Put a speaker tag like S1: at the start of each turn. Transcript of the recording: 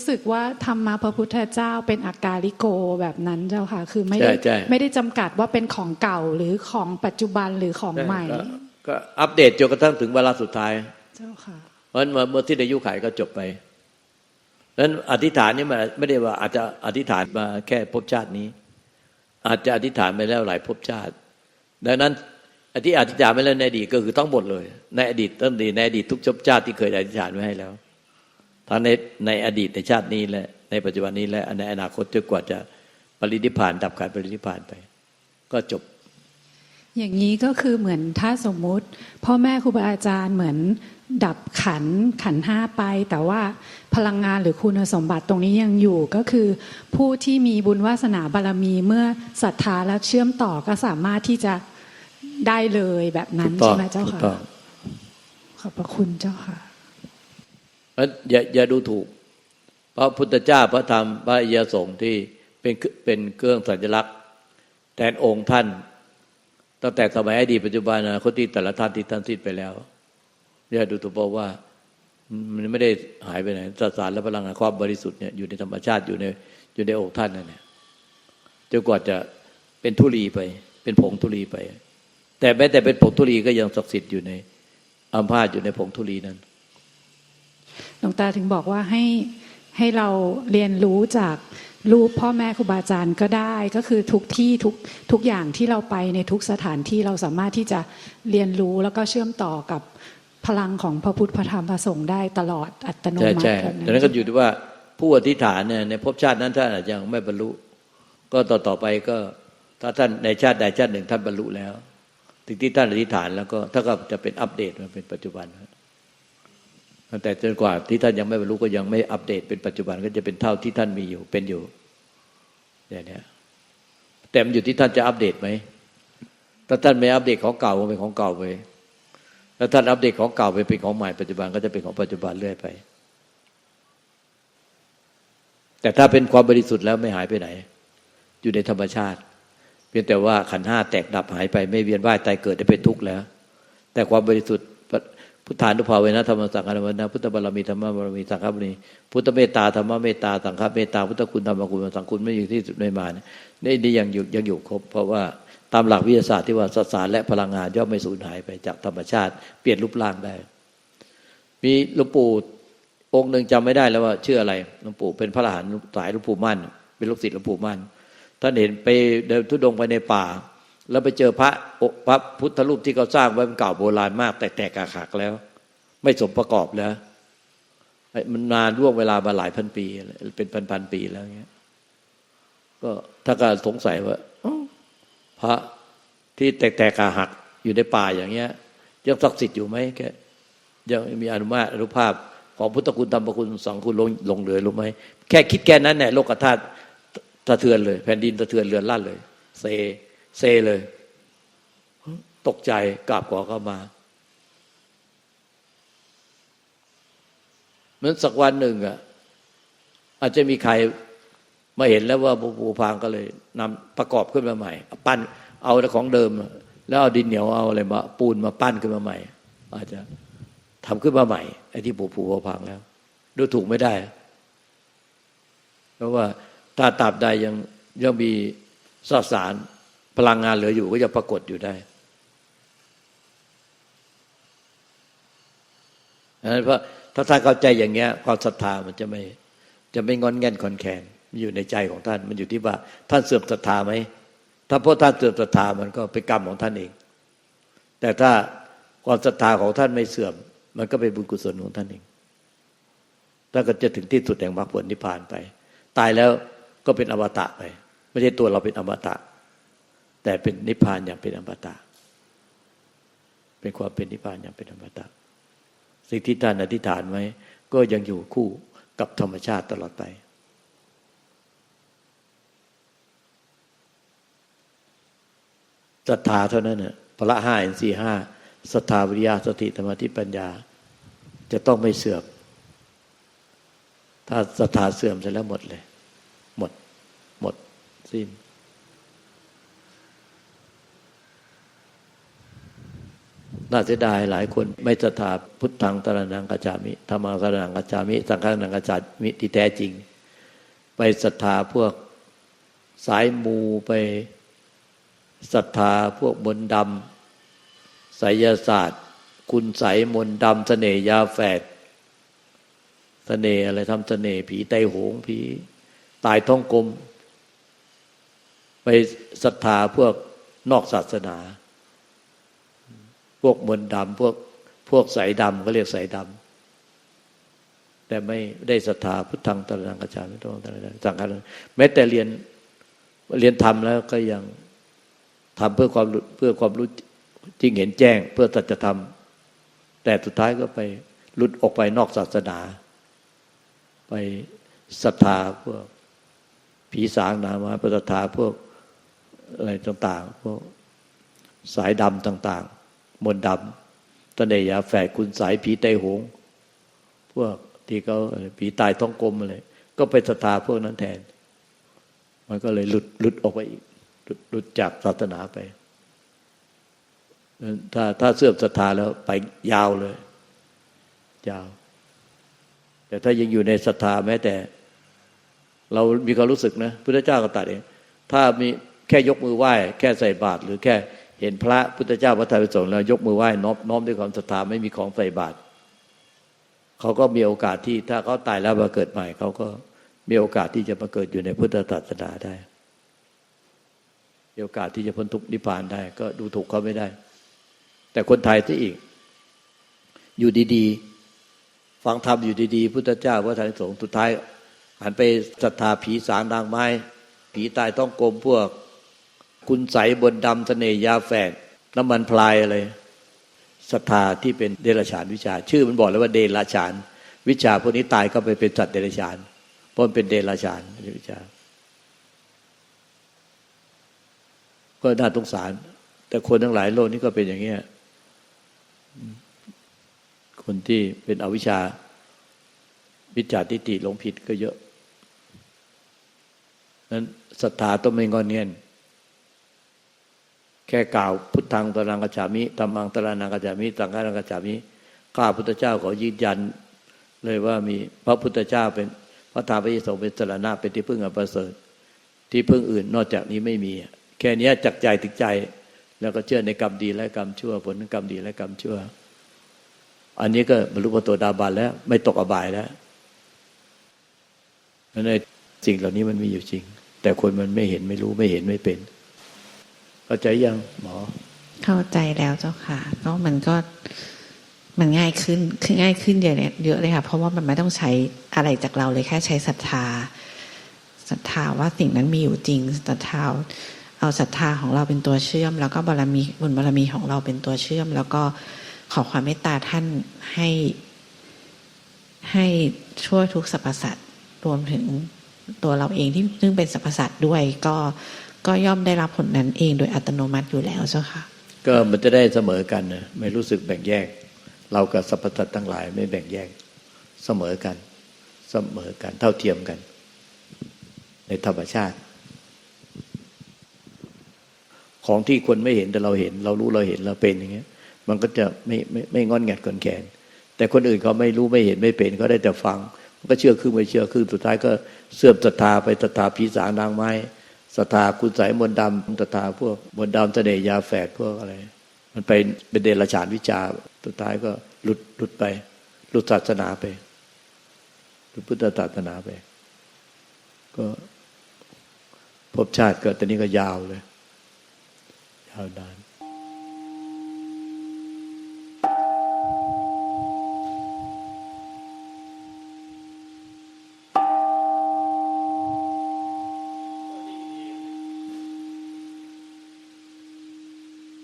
S1: รู้สึกว่าธรรมะพระพุทธเจ้าเป็นอากาลิโกแบบนั้นเจ้าค่ะ คือไม่
S2: ใช่
S1: ได้
S2: ใช่
S1: ไม่ได้จำกัดว่าเป็นของเก่าหรือของปัจจุบันหรือของใหม่
S2: ก็ก็อัปเดตจนกระทั่งถึงเวลาสุดท้าย
S1: เจ้าค่ะ
S2: เพราะฉะนั้นเมื่อที่อายุขัยก็จบไปเพราะฉะนั้นอธิษฐานนี่มันไม่ได้ว่าอาจจะอธิษฐานมาแค่ภพชาตินี้ อาจจะอธิษฐานไปแล้วหลายภพชาติ ดังนั้นอธิอธิษฐานไปแล้วในอดีตก็คือทั้งหมดเลย ในอดีตตั้งแต่ในอดีตทุกภพชาติที่เคยอธิษฐานไว้ให้แล้ว ทั้งในในอดีตในชาตินี้และในปัจจุบันนี้และในอนาคตจนกว่าจะปรินิพพานดับขันปรินิพพานไป ก็จบ
S1: อย่างนี้ก็คือเหมือนถ้าสมมุติ พ่อแม่ครูบาอาจารย์เหมือนดับขันขันห้าไป แต่ว่าพลังงานหรือคุณสมบัติตรงนี้ยังอยู่ก็คือ ผู้ที่มีบุญวาสนาบารมีเมื่อศรัทธาและเชื่อมต่อก็สามารถที่จะได้เลยแบบนั้น
S2: ถูกต้อง
S1: ใช่ไหมเจ้า
S2: ถูก
S1: ค่ะ
S2: ต้อง
S1: ขอบพระคุณเจ้าค่ะ
S2: ราะอย่าอย่าดูถูก พระพุทธเจ้าพระธรรมพระอิยสงฆ์ที่เป็นเป็นเครื่องสัญลักษณ์แทนองค์ท่าน ตั้งแต่สมัยอดีตปัจจุบันอนาคตที่แต่ละท่านที่ท่านสิ้นไปแล้วอย่าดูถูกเพราะว่ามันไม่ได้หายไปไหนสสารและพลังงานความบริสุทธิ์เนี่ยอยู่ในธรรมชาติอยู่ในอยู่ในองค์ท่านนั่นแหละจนกว่าจะเป็นทุลีไป เป็นผงทุลีไป แต่แม้แต่เป็นผงทุลีก็ยังศักดิ์สิทธิ์อยู่ในอัมพาตอยู่ในผงทุลีนั้น
S1: หลวงตาถึงบอกว่าให้ให้เราเรียนรู้จากรูปพ่อแม่ครูบาอาจารย์ก็ได้ก็คือทุกที่ทุกทุกอย่างที่เราไปในทุกสถานที่เราสามารถที่จะเรียนรู้แล้วก็เชื่อมต่อกับพลังของพระพุทธพระธรรมพระสงฆ์ได้ตลอดอัตโน
S2: ใช่
S1: มัติ
S2: ใช่
S1: แบบ
S2: ดังนั้นก็อยู่ที่ว่าผู้อธิษฐานเนี่ยในภพชาตินั้นท่านอาจจะยังไม่บรรลุ ก็ต่อต่อไปก็ถ้าท่านในชาติใดชาติหนึ่งท่านบรรลุแล้วถึงที่ท่านอธิษฐานแล้วก็ถ้าก็จะเป็นอัปเดตมาเป็นปัจจุบัน แต่จนกว่าที่ท่านยังไม่บรรลุก็ยังไม่อัปเดตเป็นปัจจุบันก็จะเป็นเท่าที่ท่านมีอยู่เป็นอยู่เนี่ยเนี่ยแต่มันอยู่ที่ท่านจะอัปเดตไหมถ้าท่านไม่อัปเดตของเก่าก็เป็นของเก่าไปถ้าท่านอัปเดตของเก่าไปเป็นของใหม่ปัจจุบันก็จะเป็นของปัจจุบันเรื่อยไป แต่ถ้าเป็นความบริสุทธิ์แล้วไม่หายไปไหน อยู่ในธรรมชาติ เพียงแต่ว่าขันห้าแตกดับหายไปไม่เวียนว่ายตายเกิดได้เป็นทุกข์แล้ว แต่ความบริสุทธิ์ พุทธานุภาเวนะธรรมสังฆารวนะพุทธบารมีธรรมบารมีสังฆบารมีพุทธเมตตาธรรมเมตตาสังฆเมตตาพุทธคุณธรรมคุณสังคุณไม่อยู่ที่สุดในมาเนี่ยนี่ยังอยู่ยังอยู่ครบ เพราะว่าตามหลักวิทยาศาสตร์ที่ว่าสสารและพลังงานย่อมไม่สูญหายไปจากธรรมชาติ เปลี่ยนรูปร่างได้ มีหลวงปู่องค์หนึ่งจำไม่ได้แล้วว่าชื่ออะไรหลวงปู่เป็นพระอรหันต์สายหลวงปู่มั่น เป็นลูกศิษย์หลวงปู่มั่นท่านเห็นไปเดินทุดงไปในป่า แล้วไปเจอพระอพระพุทธรูปที่เขาสร้างไว้เป็นเก่าโบราณมาก แต่แตกหักแล้ว ไม่สมประกอบแล้วมันนานร่วงเวลามาหลายพันปี เป็นพันพันปีแล้วเงี้ย ก็ถ้าก็สงสัยว่าพระที่แตกแตกหักอยู่ในป่าอย่างเงี้ยยังศักดิ์สิทธิ์อยู่ไหมแกยังมีอนุมาอนุภาพ ของพุทธคุณธรรมคุณสังคุณลงลงเหลือรู้ไหมแค่คิดแค่นั้นเนี่ยโลกธาตุสะเทือนเลย แผ่นดินสะเทือนเรือนลั่นเลย เซ เซเลย ตกใจกราบขอเข้ามาเหมือนสักวันหนึ่งอะ อาจจะมีใครมาเห็นแล้วว่าปูพางก็เลยนำประกอบขึ้นมาใหม่ ปั้นเอาของเดิม แล้วเอาดินเหนียวเอาอะไรมา ปูนมาปั้นขึ้นมาใหม่ อาจจะทำขึ้นมาใหม่ไอ้ที่ปูปูพังแล้ว ดูถูกไม่ได้ เพราะว่าถ้าตราบใดยังยังมีสสาร พลังงานเหลืออยู่ก็จะปรากฏอยู่ได้เพราะถ้าท่านเข้าใจอย่างเงี้ย ความศรัทธามันจะไม่จะไม่งอนแง่นคอนแคนมันอยู่ในใจของท่าน มันอยู่ที่ว่า ท่านเสื่อมศรัทธาไหมถ้าเพราะท่านเสื่อมศรัทธามันก็เป็นกรรมของท่านเอง แต่ถ้าความศรัทธาของท่านไม่เสื่อม มันก็เป็นบุญกุศลของท่านเองท่านก็จะถึงที่สุดแห่งมรรคผลนิพพานไป ตายแล้วก็เป็นอมตะไป ไม่ใช่ตัวเราเป็นอมตะ แต่เป็นนิพพานอย่างเป็นอมตะ เป็นความเป็นนิพพานอย่างเป็นอมตะ สิ่งที่ท่านอธิษฐานไว้ก็ยังอยู่คู่กับธรรมชาติตลอดไป ศรัทธาเท่านั้นน่ะพละห้าอินทรีห้าศรัทธาวิริยะสติธรรมทิปัญญา จะต้องไม่เสื่อม ถ้าศรัทธาเสื่อมเสร็จแล้วหมดเลย หมด หมดสิ้น น่าเสียดายหลายคนไม่ศรัทธาพุทธังตระนังกัจจามิธรรมังตระนังกัจจามิ สังฆังตระนังกัจจามิที่แท้จริง ไปศรัทธาพวกสายมูไปศรัทธาพวกมนดำไสยศาสตร์ คุณใสมนดำเสน่ยาแฝดเสน่อะไรทำเสน่ห์ผีไตโหงผีตายท้องกลม ไปศรัทธาพวกนอกศาสนา พวกมนดำพวกพวกสายดำเขาเรียกสายดำแต่ไม่ได้ศรัทธาพุทธังตระนังกัจจามิโตตระนังสังฆังแม้แต่เรียนเรียนธรรมแล้วก็ยังทำเพื่อความเพื่อความรู้จริงเห็นแจ้ง เพื่อสัจธรรม แต่สุดท้ายก็ไปหลุดออกไปนอกศาสนา ไปศรัทธาพวกผีสางนามาปศรัทธาพวกอะไรต่าง ๆ พวกสายดำต่าง ๆ มนต์ดำตะเนยาแฝดคุณสายผีไตโหง พวกที่เขาผีตายท้องกลมอะไรก็ไปศรัทธาพวกนั้นแทน มันก็เลยหลุดหลุดออกไปอีกหลุดหลุดจากศาสนาไป ถ้าถ้าเสื่อมศรัทธาแล้วไปยาวเลย ยาว แต่ถ้ายังอยู่ในศรัทธาแม้แต่ เรามีความรู้สึกนะพุทธเจ้าก็ตัดเอง ถ้ามีแค่ยกมือไหว้ แค่ใส่บาตรหรือแค่ เห็นพระพุทธเจ้าพระธรรมพระสงฆ์แล้วยกมือไหว้น้อมน้อมด้วยความศรัทธาไม่มีของใส่บาตรเขาก็มีโอกาสที่ถ้าเขาตายแล้วมาเกิดใหม่เขาก็มีโอกาสที่จะมาเกิดอยู่ในพุทธศาสนาได้มีโอกาสที่จะพ้นทุกข์นิพพานได้ ก็ดูถูกเขาไม่ได้ แต่คนไทยที่อีก อยู่ดีๆ ฟังธรรมอยู่ดีๆพุทธเจ้าพระธรรมสงฆ์สุดท้ายหันไปศรัทธาผีสางนางไม้ ผีตายต้องกลมพวก คุณใสบนดำเสน่ยาแฝดน้ำมันพลายอะไรศรัทธาที่เป็นเดรัจฉานวิชา ชื่อมันบอกเลยว่าเดรัจฉาน วิชาพวกนี้ตายก็ไปเป็นสัตว์เดรัจฉานเพราะมันเป็นเดรัจฉานวิชา ก็น่าสงสาร แต่คนทั้งหลายโลกนี้ก็เป็นอย่างเงี้ยคนที่เป็นอวิชชาวิจารทิฏฐิหลงผิดก็เยอะนั้นศรัทธาต้องไม่งอนเงียน แค่กล่าวพุทธังตระนังกัจฉามิธรรมังตระนังกัจฉามิสังฆังกัจฉามิข้าพุทธเจ้าขอยืนยัน เลยว่ามีพระพุทธเจ้าเป็นพระธรรมพระยิสงเป็นสรณะเป็นที่พึ่งอันประเสริฐที่พึ่งอื่นนอกจากนี้ไม่มี แค่นี้จักใจถึงใจ แล้วก็เชื่อในกรรมดีและกรรมชั่ว ผลของกรรมดีและกรรมชั่ว อันนี้ก็บรรลุปตัวดาบานแล้ว ไม่ตกอบายแล้วนั่นในสิ่งเหล่านี้มันมีอยู่จริง แต่คนมันไม่เห็นไม่รู้ไม่เห็นไม่เป็น เข้าใจยังหมอ
S3: เข้าใจแล้วเจ้าค่ะ ก็มันก็มันง่ายขึ้นคือง่ายขึ้นเยอะเลยเยอะเลยค่ะ เพราะว่ามันไม่ต้องใช้อะไรจากเราเลยแค่ใช้ศรัทธาศรัทธาว่าสิ่งนั้นมีอยู่จริงศรัทธาเอาศรัทธาของเราเป็นตัวเชื่อม แล้วก็บารมีบุญบารมีของเราเป็นตัวเชื่อม แล้วก็ขอความเมตตาท่านให้ ให้ช่วยทุกสรรพสัตว์รวมถึงตัวเราเองที่ซึ่งเป็นสรรพสัตว์ด้วย ก็ ก็ย่อมได้รับผลนั้นเองโดยอัตโนมัติอยู่แล้วเจ้าค่ะ
S2: ก็มันจะได้เสมอกันนะไม่รู้สึกแบ่งแยก เรากับสรรพสัตว์ทั้งหลายไม่แบ่งแยกเสมอกัน เสมอกันเท่าเทียมกัน ในธรรมชาติ ของที่คนไม่เห็นแต่เราเห็น เรารู้เราเห็นเราเป็นอย่างเงี้ย มันก็จะไม่ไม่ไม่งอนแงดกอนแขน แต่คนอื่นเขาไม่รู้ไม่เห็นไม่เป็นเขาได้แต่ฟังมันก็เชื่อครึ่งไม่เชื่อครึ่งสุดท้ายก็เสื่อมศรัทธาไปศรัทธาผีสางนางไม้ ศรัทธาคุณสายมนดำศรัทธาพวกมนดำเสน่ยาแฝดพวกอะไร มันไปเป็นเดรัจฉานวิชาสุดท้ายก็หลุดหลุดไป หลุดศาสนาไปหลุดพุทธศาสนาไป ก็พบชาติเกิดตอนนี้ก็ยาวเลย ยาวนาน